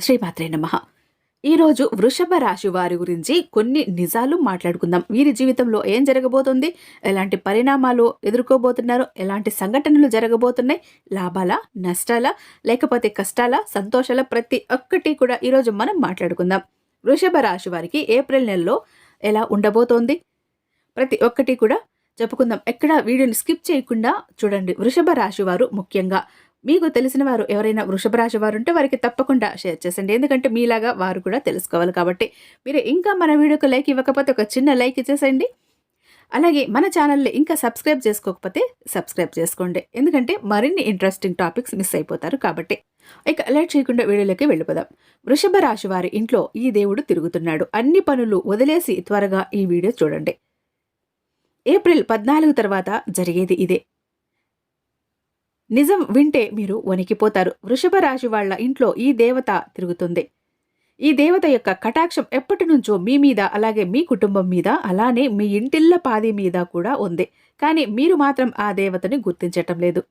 శ్రీమాత్రే నమ. ఈరోజు వృషభ రాశి వారి గురించి కొన్ని నిజాలు మాట్లాడుకుందాం. వీరి జీవితంలో ఏం జరగబోతుంది? ఎలాంటి పరిణామాలు ఎదుర్కోబోతున్నారు? ఎలాంటి సంఘటనలు జరగబోతున్నాయి? లాభాల? నష్టాల? లేకపోతే కష్టాల? సంతోషాల? ప్రతి ఒక్కటి కూడా ఈరోజు మనం మాట్లాడుకుందాం. వృషభ రాశి వారికి ఏప్రిల్ నెలలో ఎలా ఉండబోతోంది? ప్రతి ఒక్కటి కూడా చెప్పుకుందాం. ఎక్కడ వీడియోని స్కిప్ చేయకుండా చూడండి. వృషభ రాశి వారు ముఖ్యంగా మీకు తెలిసిన వారు ఎవరైనా వృషభ రాశి వారు ఉంటే వారికి తప్పకుండా షేర్ చేసండి. ఎందుకంటే మీలాగా వారు కూడా తెలుసుకోవాలి కాబట్టి మీరు ఇంకా మన వీడియోకి లైక్ ఇవ్వకపోతే ఒక చిన్న లైక్ ఇచ్చేసండి అలాగే మన ఛానల్ని ఇంకా సబ్స్క్రైబ్ చేసుకోకపోతే సబ్స్క్రైబ్ చేసుకోండి. ఎందుకంటే మరిన్ని ఇంట్రెస్టింగ్ టాపిక్స్ మిస్ అయిపోతారు కాబట్టి. ఇక అలర్ట్ చేయకుండా వీడియోలోకి వెళ్ళిపోదాం. వృషభ రాశి వారి ఇంట్లో ఈ దేవుడు తిరుగుతున్నాడు. అన్ని పనులు వదిలేసి త్వరగా ఈ వీడియో చూడండి. ఏప్రిల్ పద్నాలుగు తర్వాత జరిగేది ఇదే. నిజం వింటే మీరు వణికిపోతారు. వృషభ రాశి వాళ్ళ ఇంట్లో ఈ దేవత తిరుగుతుంది. ఈ దేవత యొక్క కటాక్షం ఎప్పటి నుంచో మీ మీద అలాగే మీ కుటుంబం మీద అలానే మీ ఇంటిల్ల పాది మీద కూడా ఉంది. కానీ మీరు మాత్రం ఆ దేవతని గుర్తించటం లేదు.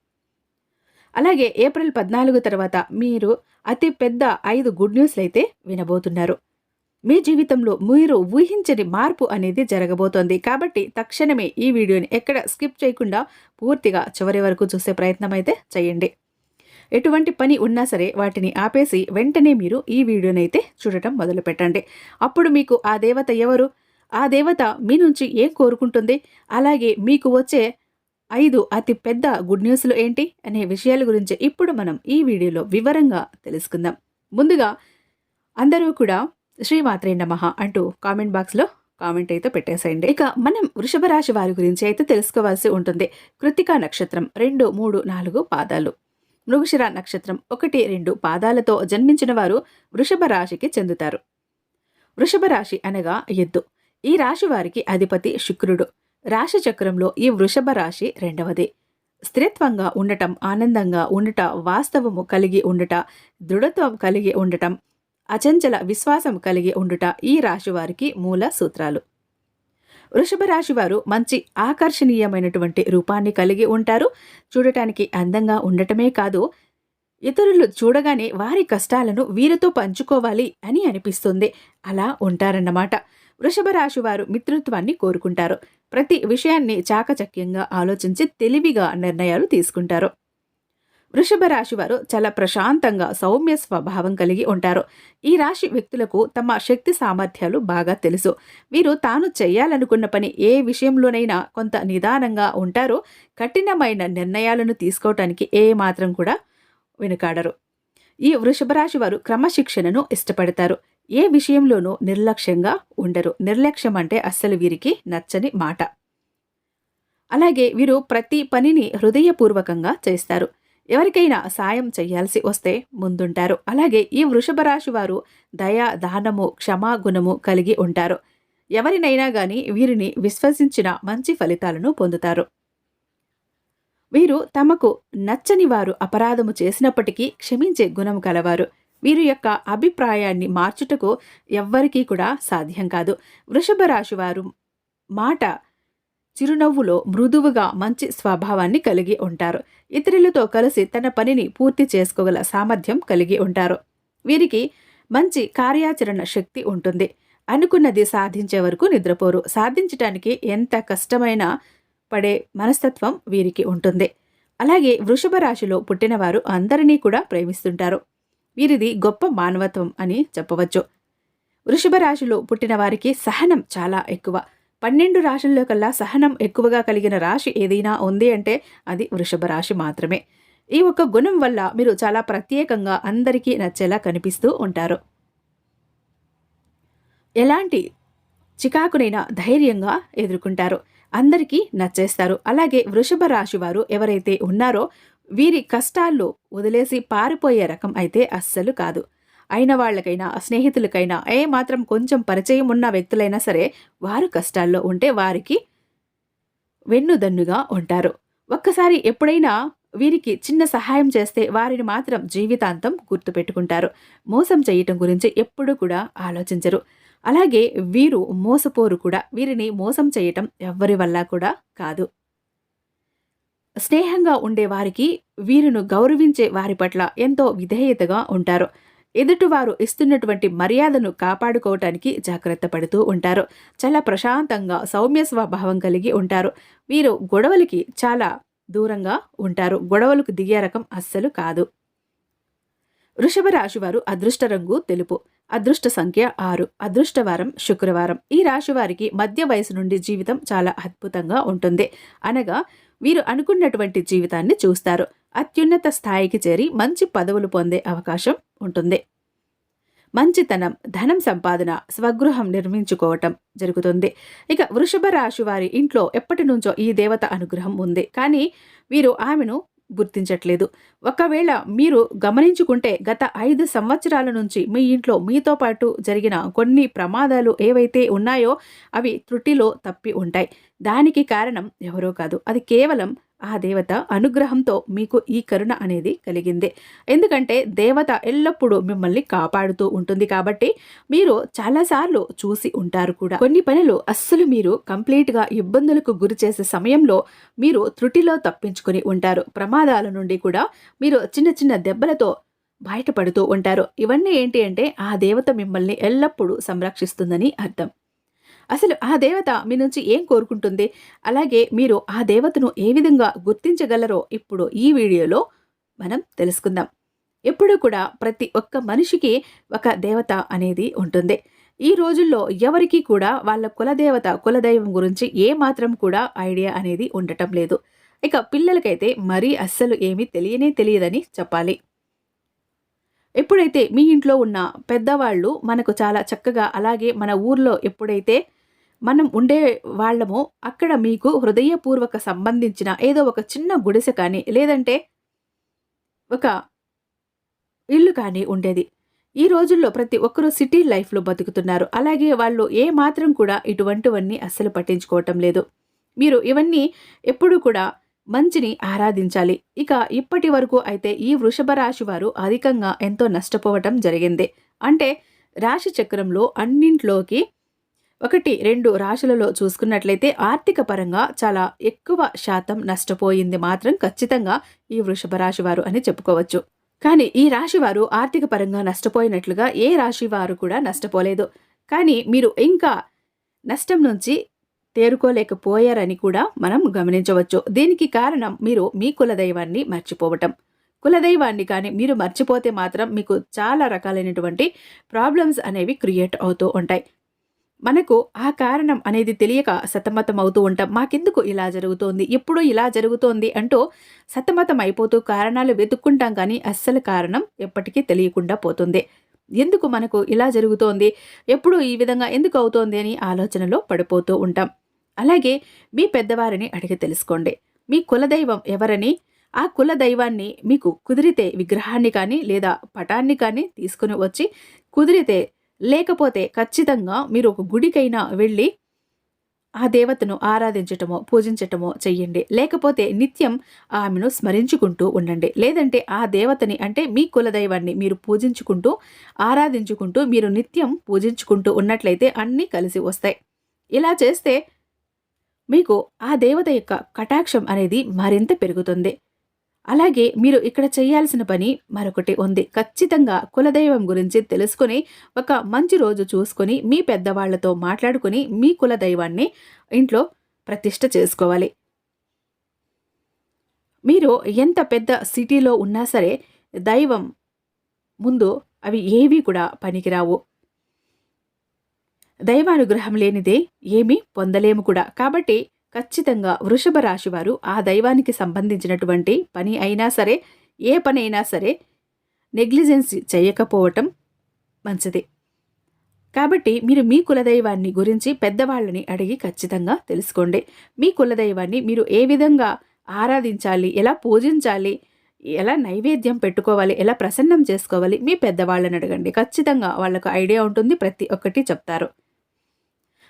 అలాగే ఏప్రిల్ పద్నాలుగు తర్వాత మీరు అతి పెద్ద ఐదు గుడ్ న్యూస్లు అయితే వినబోతున్నారు. మీ జీవితంలో మీరు ఊహించని మార్పు అనేది జరగబోతోంది. కాబట్టి తక్షణమే ఈ వీడియోని ఎక్కడ స్కిప్ చేయకుండా పూర్తిగా చివరి వరకు చూసే ప్రయత్నం అయితే చేయండి. ఎటువంటి పని ఉన్నా సరే వాటిని ఆపేసి వెంటనే మీరు ఈ వీడియోనైతే అయితే చూడటం మొదలుపెట్టండి. అప్పుడు మీకు ఆ దేవత ఎవరు? ఆ దేవత మీ నుంచి ఏం కోరుకుంటుంది? అలాగే మీకు వచ్చే ఐదు అతి పెద్ద గుడ్ న్యూస్లు ఏంటి? అనే విషయాల గురించి ఇప్పుడు మనం ఈ వీడియోలో వివరంగా తెలుసుకుందాం. ముందుగా అందరూ కూడా శ్రీమాత్రే నమః అంటూ కామెంట్ బాక్స్లో కామెంట్ అయితే పెట్టేసేయండి. ఇక మనం వృషభ రాశి వారి గురించి అయితే తెలుసుకోవాల్సి ఉంటుంది. కృతికా నక్షత్రం రెండు మూడు నాలుగు పాదాలు. మృగశిర నక్షత్రం ఒకటి రెండు పాదాలతో జన్మించిన వారు వృషభ రాశికి చెందుతారు. వృషభ రాశి అనగా ఎద్దు. ఈ రాశి వారికి అధిపతి శుక్రుడు. రాశి చక్రంలో ఈ వృషభ రాశి రెండవది. స్థిరత్వంగా ఉండటం ఆనందంగా ఉండట వాస్తవము కలిగి ఉండట దృఢత్వం కలిగి ఉండటం అచంచల విశ్వాసం కలిగి ఉండుట ఈ రాశివారికి మూల సూత్రాలు. వృషభ రాశి వారు మంచి ఆకర్షణీయమైనటువంటి రూపాన్ని కలిగి ఉంటారు. చూడటానికి అందంగా ఉండటమే కాదు ఇతరులు చూడగానే వారి కష్టాలను వీరితో పంచుకోవాలి అని అనిపిస్తుంది. అలా ఉంటారన్నమాట. వృషభ రాశి వారు మిత్రత్వాన్ని కోరుకుంటారు. ప్రతి విషయాన్ని చాకచక్యంగా ఆలోచించి తెలివిగా నిర్ణయాలు తీసుకుంటారు. వృషభ రాశి వారు చాలా ప్రశాంతంగా సౌమ్య స్వభావం కలిగి ఉంటారు. ఈ రాశి వ్యక్తులకు తమ శక్తి సామర్థ్యాలు బాగా తెలుసు. వీరు తాను చేయాలనుకున్న పని ఏ విషయంలోనైనా కొంత నిదానంగా ఉంటారో. కఠినమైన నిర్ణయాలను తీసుకోవటానికి ఏ మాత్రం కూడా వెనుకాడరు. ఈ వృషభ రాశి వారు క్రమశిక్షణను ఇష్టపడతారు. ఏ విషయంలోనూ నిర్లక్ష్యంగా ఉండరు. నిర్లక్ష్యం అంటే అస్సలు వీరికి నచ్చని మాట. అలాగే వీరు ప్రతి పనిని హృదయపూర్వకంగా చేస్తారు. ఎవరికైనా సాయం చేయాల్సి వస్తే ముందుంటారు. అలాగే ఈ వృషభ రాశి వారు దయ దానము క్షమాగుణము కలిగి ఉంటారు. ఎవరినైనా గాని వీరిని విశ్వసించిన మంచి ఫలితాలను పొందుతారు. వీరు తమకు నచ్చని వారు అపరాధము చేసినప్పటికీ క్షమించే గుణం కలవారు. వీరి యొక్క అభిప్రాయాన్ని మార్చుటకు ఎవ్వరికీ కూడా సాధ్యం కాదు. వృషభ రాశి వారు మాట చిరునవ్వులో మృదువుగా మంచి స్వభావాన్ని కలిగి ఉంటారు. ఇతరులతో కలిసి తన పనిని పూర్తి చేసుకోగల సామర్థ్యం కలిగి ఉంటారు. వీరికి మంచి కార్యాచరణ శక్తి ఉంటుంది. అనుకున్నది సాధించే వరకు నిద్రపోరు. సాధించటానికి ఎంత కష్టమైనా పడే మనస్తత్వం వీరికి ఉంటుంది. అలాగే వృషభ రాశిలో పుట్టినవారు అందరినీ కూడా ప్రేమిస్తుంటారు. వీరిది గొప్ప మానవత్వం అని చెప్పవచ్చు. వృషభ రాశిలో పుట్టిన వారికి సహనం చాలా ఎక్కువ. పన్నెండు రాశుల్లో కల్లా సహనం ఎక్కువగా కలిగిన రాశి ఏదైనా ఉంది అంటే అది వృషభ రాశి మాత్రమే. ఈ ఒక్క గుణం వల్ల మీరు చాలా ప్రత్యేకంగా అందరికీ నచ్చేలా కనిపిస్తూ ఉంటారు. ఎలాంటి చికాకునైనా ధైర్యంగా ఎదుర్కొంటారు. అందరికీ నచ్చేస్తారు. అలాగే వృషభ రాశి వారు ఎవరైతే ఉన్నారో వీరి కష్టాల్లో వదిలేసి పారిపోయే రకం అయితే అస్సలు కాదు. అయిన వాళ్ళకైనా స్నేహితులకైనా ఏ మాత్రం కొంచెం పరిచయం ఉన్న వ్యక్తులైనా సరే వారు కష్టాల్లో ఉంటే వారికి వెన్నుదన్నుగా ఉంటారు. ఒక్కసారి ఎప్పుడైనా వీరికి చిన్న సహాయం చేస్తే వారిని మాత్రం జీవితాంతం గుర్తుపెట్టుకుంటారు మోసం చేయటం గురించి ఎప్పుడూ కూడా ఆలోచించరు. అలాగే వీరు మోసపోరు కూడా. వీరిని మోసం చేయటం ఎవ్వరి వల్ల కూడా కాదు. స్నేహంగా ఉండే వారికి వీరును గౌరవించే వారి పట్ల ఎంతో విధేయతగా ఉంటారు. ఎదుటివారు ఇస్తున్నటువంటి మర్యాదను కాపాడుకోవటానికి జాగ్రత్త పడుతూ ఉంటారు. చాలా ప్రశాంతంగా సౌమ్య స్వభావం కలిగి ఉంటారు. వీరు గొడవలకి చాలా దూరంగా ఉంటారు. గొడవలకు దిగే రకం అస్సలు కాదు. వృషభ రాశివారు అదృష్ట రంగు తెలుపు అదృష్ట సంఖ్య ఆరు అదృష్టవారం శుక్రవారం. ఈ రాశి వారికి మధ్య వయసు నుండి జీవితం చాలా అద్భుతంగా ఉంటుంది. అనగా వీరు అనుకున్నటువంటి జీవితాన్ని చూస్తారు. అత్యున్నత స్థాయికి చేరి మంచి పదవులు పొందే అవకాశం ఉంటుంది. మంచితనం ధనం సంపాదన స్వగృహం నిర్మించుకోవటం జరుగుతుంది. ఇక వృషభ రాశి వారి ఇంట్లో ఎప్పటి నుంచో ఈ దేవత అనుగ్రహం ఉంది. కానీ వీరు ఆమెను గుర్తించట్లేదు. ఒకవేళ మీరు గమనించుకుంటే గత ఐదు సంవత్సరాల నుంచి మీ ఇంట్లో మీతో పాటు జరిగిన కొన్ని ప్రమాదాలు ఏవైతే ఉన్నాయో అవి త్రుటిలో తప్పి ఉంటాయి. దానికి కారణం ఎవరో కాదు. అది కేవలం ఆ దేవత అనుగ్రహంతో మీకు ఈ కరుణ అనేది కలిగింది. ఎందుకంటే దేవత ఎల్లప్పుడూ మిమ్మల్ని కాపాడుతూ ఉంటుంది కాబట్టి మీరు చాలాసార్లు చూసి ఉంటారు కూడా. కొన్ని పనులు అస్సలు మీరు కంప్లీట్గా ఇబ్బందులకు గురి చేసే సమయంలో మీరు త్రుటిలో తప్పించుకొని ఉంటారు. ప్రమాదాల నుండి కూడా మీరు చిన్న చిన్న దెబ్బలతో బయటపడుతూ ఉంటారు. ఇవన్నీ ఏంటి అంటే ఆ దేవత మిమ్మల్ని ఎల్లప్పుడూ సంరక్షిస్తుందని అర్థం. అసలు ఆ దేవత మీ నుంచి ఏం కోరుకుంటుంది? అలాగే మీరు ఆ దేవతను ఏ విధంగా గుర్తించగలరో ఇప్పుడు ఈ వీడియోలో మనం తెలుసుకుందాం. ఎప్పుడు కూడా ప్రతి ఒక్క మనిషికి ఒక దేవత అనేది ఉంటుంది. ఈ రోజుల్లో ఎవరికీ కూడా వాళ్ళ కులదేవత కులదైవం గురించి ఏ మాత్రం కూడా ఐడియా అనేది ఉండటం లేదు. ఇక పిల్లలకైతే మరీ అస్సలు ఏమీ తెలియనే తెలియదని చెప్పాలి. ఎప్పుడైతే మీ ఇంట్లో ఉన్న పెద్దవాళ్ళు మనకు చాలా చక్కగా అలాగే మన ఊర్లో ఎప్పుడైతే మనం ఉండే వాళ్ళము అక్కడ మీకు హృదయపూర్వక సంబంధించిన ఏదో ఒక చిన్న గుడిసె కానీ లేదంటే ఒక ఇల్లు కానీ ఉండేది. ఈ రోజుల్లో ప్రతి ఒక్కరూ సిటీ లైఫ్లో బతుకుతున్నారు. అలాగే వాళ్ళు ఏ మాత్రం కూడా ఇటువంటివన్నీ అస్సలు పట్టించుకోవటం లేదు. మీరు ఇవన్నీ ఎప్పుడూ కూడా మంచిని ఆరాధించాలి. ఇక ఇప్పటి వరకు అయితే ఈ వృషభ రాశి వారు అధికంగా ఎంతో నష్టపోవటం జరిగింది. అంటే రాశి చక్రంలో అన్నింట్లోకి ఒకటి రెండు రాశులలో చూసుకున్నట్లయితే ఆర్థిక పరంగా చాలా ఎక్కువ శాతం నష్టపోయింది మాత్రం ఖచ్చితంగా ఈ వృషభ రాశి వారు అని చెప్పుకోవచ్చు. కానీ ఈ రాశి వారు ఆర్థిక పరంగా నష్టపోయినట్లుగా ఏ రాశి వారు కూడా నష్టపోలేదు. కానీ మీరు ఇంకా నష్టం నుంచి తేరుకోలేకపోయారని కూడా మనం గమనించవచ్చు. దీనికి కారణం మీరు మీ కులదైవాన్ని మర్చిపోవటం. కులదైవాన్ని కానీ మీరు మర్చిపోతే మాత్రం మీకు చాలా రకాలైనటువంటి ప్రాబ్లమ్స్ అనేవి క్రియేట్ అవుతూ ఉంటాయి. మనకు ఆ కారణం అనేది తెలియక సతమతం అవుతూ ఉంటాం. మాకెందుకు ఇలా జరుగుతోంది? ఎప్పుడు ఇలా జరుగుతోంది అంటూ సతమతం అయిపోతూ కారణాలు వెతుక్కుంటాం కానీ అస్సలు కారణం ఎప్పటికీ తెలియకుండా పోతుంది. ఎందుకు మనకు ఇలా జరుగుతోంది? ఎప్పుడు ఈ విధంగా ఎందుకు అవుతోంది అని ఆలోచనలో పడిపోతూ ఉంటాం. అలాగే మీ పెద్దవారిని అడిగి తెలుసుకోండి. మీ కులదైవం ఎవరని? ఆ కుల దైవాన్ని మీకు కుదిరితే విగ్రహాన్ని కానీ లేదా పటాన్ని కానీ తీసుకుని వచ్చి కుదిరితే లేకపోతే ఖచ్చితంగా మీరు ఒక గుడికైనా వెళ్ళి ఆ దేవతను ఆరాధించటమో పూజించటమో చెయ్యండి. లేకపోతే నిత్యం ఆమెను స్మరించుకుంటూ ఉండండి. లేదంటే ఆ దేవతని అంటే మీ కులదైవాన్ని మీరు పూజించుకుంటూ ఆరాధించుకుంటూ మీరు నిత్యం పూజించుకుంటూ ఉన్నట్లయితే అన్నీ కలిసి వస్తాయి. ఇలా చేస్తే మీకు ఆ దేవత యొక్క కటాక్షం అనేది మరింత పెరుగుతుంది. అలాగే మీరు ఇక్కడ చేయాల్సిన పని మరొకటి ఉంది. ఖచ్చితంగా కులదైవం గురించి తెలుసుకుని ఒక మంచి రోజు చూసుకొని మీ పెద్దవాళ్ళతో మాట్లాడుకుని మీ కులదైవాన్ని ఇంట్లో ప్రతిష్ట చేసుకోవాలి. మీరు ఎంత పెద్ద సిటీలో ఉన్నా సరే దైవం ముందు అవి ఏవి కూడా పనికిరావు. దైవానుగ్రహం లేనిదే ఏమీ పొందలేము కూడా. కాబట్టి ఖచ్చితంగా వృషభ రాశి వారు ఆ దైవానికి సంబంధించినటువంటి పని అయినా సరే ఏ పని అయినా సరే నెగ్లిజెన్స్ చేయకపోవటం మంచిది. కాబట్టి మీరు మీ కులదైవాన్ని గురించి పెద్దవాళ్ళని అడిగి ఖచ్చితంగా తెలుసుకోండి. మీ కులదైవాన్ని మీరు ఏ విధంగా ఆరాధించాలి ఎలా పూజించాలి ఎలా నైవేద్యం పెట్టుకోవాలి ఎలా ప్రసన్నం చేసుకోవాలి మీ పెద్దవాళ్ళని అడగండి. ఖచ్చితంగా వాళ్ళకు ఐడియా ఉంటుంది ప్రతి ఒక్కటి చెప్తారు.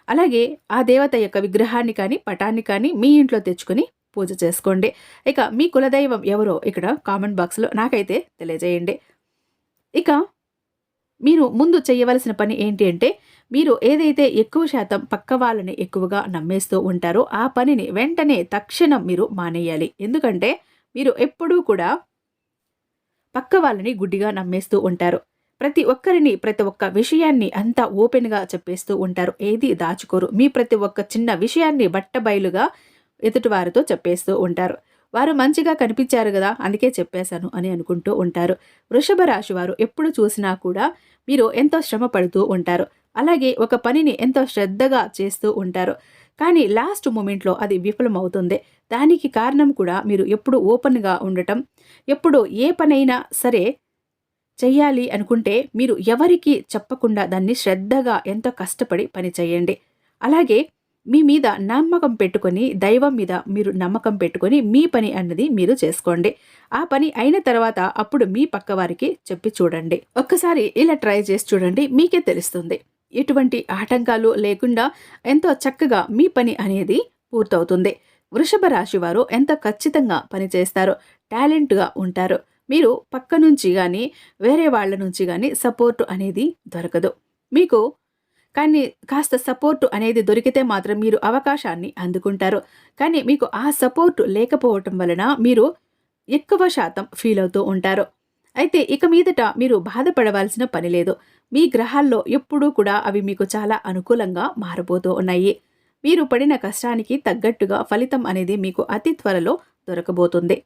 అలాగే ఆ దేవత యొక్క విగ్రహాన్ని కానీ పటాన్ని కానీ మీ ఇంట్లో తెచ్చుకొని పూజ చేసుకోండి. ఇక మీ కులదైవం ఎవరో ఇక్కడ కామెంట్ బాక్స్లో నాకైతే తెలియజేయండి. ఇక మీరు ముందు చేయవలసిన పని ఏంటి అంటే మీరు ఏదైతే ఎక్కువ శాతం పక్క వాళ్ళని ఎక్కువగా నమ్మేస్తూ ఉంటారో ఆ పనిని వెంటనే తక్షణం మీరు మానేయాలి. ఎందుకంటే మీరు ఎప్పుడూ కూడా పక్క వాళ్ళని గుడ్డిగా నమ్మేస్తూ ఉంటారు. ప్రతి ఒక్కరిని ప్రతి ఒక్క విషయాన్ని అంతా ఓపెన్గా చెప్పేస్తూ ఉంటారు. ఏది దాచుకోరు. మీ ప్రతి ఒక్క చిన్న విషయాన్ని బట్టబయలుగా ఎదుటివారితో చెప్పేస్తూ ఉంటారు. వారు మంచిగా కనిపించారు కదా అందుకే చెప్పేశాను అని అనుకుంటూ ఉంటారు. వృషభ రాశి వారు ఎప్పుడు చూసినా కూడా మీరు ఎంతో శ్రమ పడుతూ ఉంటారు. అలాగే ఒక పనిని ఎంతో శ్రద్ధగా చేస్తూ ఉంటారు. కానీ లాస్ట్ మూమెంట్లో అది విఫలమవుతుంది. దానికి కారణం కూడా మీరు ఎప్పుడు ఓపెన్గా ఉండటం ఎప్పుడు ఏ పనైనా సరే చెయ్యాలి అనుకుంటే మీరు ఎవరికి చెప్పకుండా దాన్ని శ్రద్ధగా ఎంతో కష్టపడి పని చేయండి. అలాగే మీ మీద నమ్మకం పెట్టుకొని దైవం మీద మీరు నమ్మకం పెట్టుకొని మీ పని అన్నది మీరు చేసుకోండి. ఆ పని అయిన తర్వాత అప్పుడు మీ పక్క వారికి చెప్పి చూడండి. ఒక్కసారి ఇలా ట్రై చేసి చూడండి మీకే తెలుస్తుంది. ఎటువంటి ఆటంకాలు లేకుండా ఎంతో చక్కగా మీ పని అనేది పూర్తవుతుంది. వృషభ రాశి వారు ఎంత ఖచ్చితంగా పనిచేస్తారో టాలెంట్గా ఉంటారు. మీరు పక్క నుంచి కానీ వేరే వాళ్ళ నుంచి కానీ సపోర్టు అనేది దొరకదు. మీకు కానీ కాస్త సపోర్టు అనేది దొరికితే మాత్రం మీరు అవకాశాన్ని అందుకుంటారు. కానీ మీకు ఆ సపోర్టు లేకపోవటం వలన మీరు ఎక్కువ శాతం ఫీల్ అవుతూ ఉంటారు. అయితే ఇక మీదట మీరు బాధపడవలసిన పని లేదు. మీ గ్రహాల్లో ఎప్పుడూ కూడా అవి మీకు చాలా అనుకూలంగా మారబోతూ ఉన్నాయి. మీరు పడిన కష్టానికి తగ్గట్టుగా ఫలితం అనేది మీకు అతి త్వరలో దొరకబోతుంది.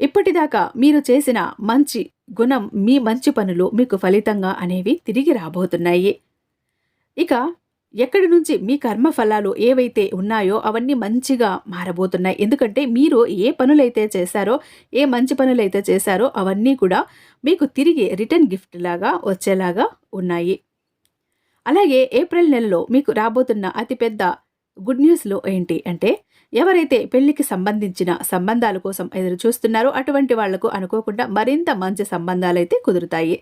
ఇప్పటిదాకా మీరు చేసిన మంచి గుణం మీ మంచి పనులు మీకు ఫలితంగా అనేవి తిరిగి రాబోతున్నాయి. ఇక ఎక్కడి నుంచి మీ కర్మ ఫలాలు ఏవైతే ఉన్నాయో అవన్నీ మంచిగా మారబోతున్నాయి. ఎందుకంటే మీరు ఏ పనులైతే చేశారో ఏ మంచి పనులైతే చేశారో అవన్నీ కూడా మీకు తిరిగి రిటర్న్ గిఫ్ట్ లాగా వచ్చేలాగా ఉన్నాయి. అలాగే ఏప్రిల్ నెలలో మీకు రాబోతున్న అతిపెద్ద గుడ్ న్యూస్లో ఏంటి అంటే ఎవరైతే పెళ్ళికి సంబంధించిన సంబంధాల కోసం ఎదురు చూస్తున్నారో అటువంటి వాళ్ళకు అనుకోకుండా మరింత మంచి సంబంధాలైతే కుదురుతాయి.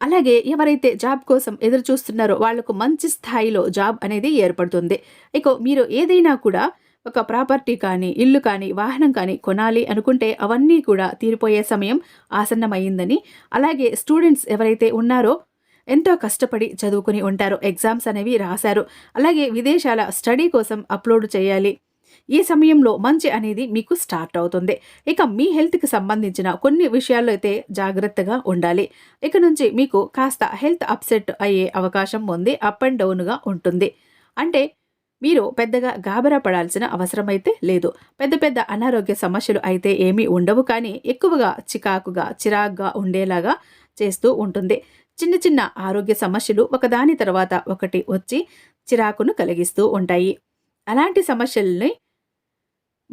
అలాగే ఎవరైతే జాబ్ కోసం ఎదురు చూస్తున్నారో వాళ్ళకు మంచి స్థాయిలో జాబ్ అనేది ఏర్పడుతుంది. ఇక మీరు ఏదైనా కూడా ఒక ప్రాపర్టీ కానీ ఇల్లు కానీ వాహనం కానీ కొనాలి అనుకుంటే అవన్నీ కూడా తీరిపోయే సమయం ఆసన్నమైందని అలాగే స్టూడెంట్స్ ఎవరైతే ఉన్నారో ఎంతో కష్టపడి చదువుకుని ఉంటారో ఎగ్జామ్స్ అనేవి రాశారు. అలాగే విదేశాల స్టడీ కోసం అప్లోడ్ చేయాలి. ఈ సమయంలో మంచి అనేది మీకు స్టార్ట్ అవుతుంది. ఇక మీ హెల్త్కి సంబంధించిన కొన్ని విషయాల్లో అయితే జాగ్రత్తగా ఉండాలి. ఇక నుంచి మీకు కాస్త హెల్త్ అప్సెట్ అయ్యే అవకాశం ఉంది అప్ అండ్ డౌన్గా ఉంటుంది. అంటే మీరు పెద్దగా గాబరా పడాల్సిన అవసరం అయితే లేదు. పెద్ద పెద్ద అనారోగ్య సమస్యలు అయితే ఏమీ ఉండవు. కానీ ఎక్కువగా చికాకుగా చిరాగ్గా ఉండేలాగా చేస్తూ ఉంటుంది. చిన్న చిన్న ఆరోగ్య సమస్యలు ఒకదాని తర్వాత ఒకటి వచ్చి చిరాకును కలిగిస్తూ ఉంటాయి. అలాంటి సమస్యల్ని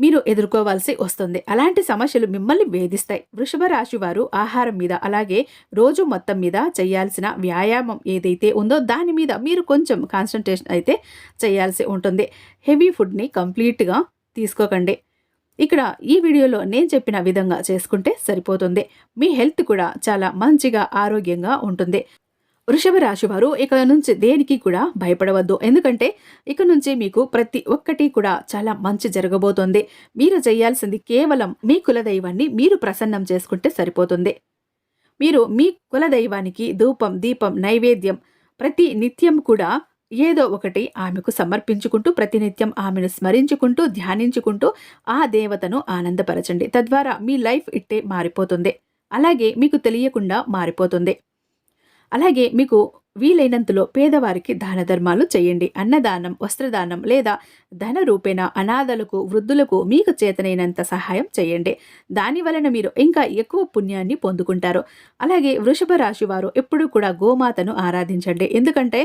మీరు ఎదుర్కోవాల్సి వస్తుంది. అలాంటి సమస్యలు మిమ్మల్ని వేధిస్తాయి. వృషభ రాశి వారు ఆహారం మీద అలాగే రోజు మొత్తం మీద చేయాల్సిన వ్యాయామం ఏదైతే ఉందో దాని మీద మీరు కొంచెం కాన్సన్ట్రేషన్ అయితే చేయాల్సి ఉంటుంది. హెవీ ఫుడ్ని కంప్లీట్గా తీసుకోకండి. ఇక్కడ ఈ వీడియోలో నేను చెప్పిన విధంగా చేసుకుంటే సరిపోతుంది. మీ హెల్త్ కూడా చాలా మంచిగా ఆరోగ్యంగా ఉంటుంది. వృషభ రాశి వారు ఇక నుంచి దేనికి కూడా భయపడవద్దు. ఎందుకంటే ఇక నుంచి మీకు ప్రతి ఒక్కటి కూడా చాలా మంచి జరగబోతోంది. మీరు చేయాల్సింది కేవలం మీ కులదైవాన్ని మీరు ప్రసన్నం చేసుకుంటే సరిపోతుంది. మీరు మీ కులదైవానికి ధూపం దీపం నైవేద్యం ప్రతి నిత్యం కూడా ఏదో ఒకటి ఆమెకు సమర్పించుకుంటూ ప్రతినిత్యం ఆమెను స్మరించుకుంటూ ధ్యానించుకుంటూ ఆ దేవతను ఆనందపరచండి. తద్వారా మీ లైఫ్ ఇట్టే మారిపోతుంది. అలాగే మీకు తెలియకుండా మారిపోతుంది. అలాగే మీకు వీలైనంతలో పేదవారికి దాన ధర్మాలు చేయండి. అన్నదానం వస్త్రదానం లేదా ధన రూపేణ అనాథలకు వృద్ధులకు మీకు చేతనైనంత సహాయం చేయండి. దాని వలన మీరు ఇంకా ఎక్కువ పుణ్యాన్ని పొందుకుంటారు. అలాగే వృషభ రాశి వారు ఎప్పుడూ కూడా గోమాతను ఆరాధించండి. ఎందుకంటే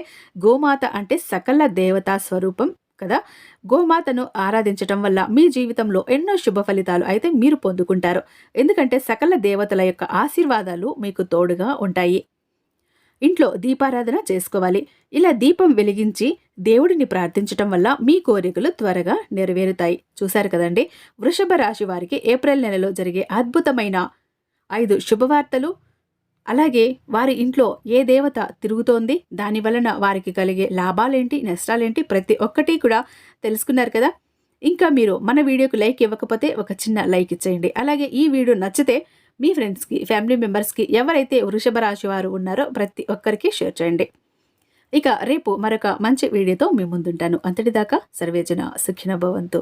గోమాత అంటే సకల దేవతా స్వరూపం కదా. గోమాతను ఆరాధించటం వల్ల మీ జీవితంలో ఎన్నో శుభ ఫలితాలు అయితే మీరు పొందుకుంటారు. ఎందుకంటే సకల దేవతల యొక్క ఆశీర్వాదాలు మీకు తోడుగా ఉంటాయి. ఇంట్లో దీపారాధన చేసుకోవాలి. ఇలా దీపం వెలిగించి దేవుడిని ప్రార్థించటం వల్ల మీ కోరికలు త్వరగా నెరవేరుతాయి. చూశారు కదండి? వృషభ రాశి వారికి ఏప్రిల్ నెలలో జరిగే అద్భుతమైన ఐదు శుభవార్తలు. అలాగే వారి ఇంట్లో ఏ దేవత తిరుగుతోంది? దాని వలన వారికి కలిగే లాభాలేంటి? నష్టాలేంటి? ప్రతి ఒక్కటి కూడా తెలుసుకున్నారు కదా? ఇంకా మీరు మన వీడియోకు లైక్ ఇవ్వకపోతే ఒక చిన్న లైక్ ఇచ్చేయండి. అలాగే ఈ వీడియో నచ్చితే మీ ఫ్రెండ్స్కి ఫ్యామిలీ మెంబర్స్కి ఎవరైతే వృషభ రాశి వారు ఉన్నారో ప్రతి ఒక్కరికి షేర్ చేయండి. ఇక రేపు మరొక మంచి వీడియోతో మీ ముందుంటాను. అంతటిదాకా సర్వేజన సుఖిన భవంతు.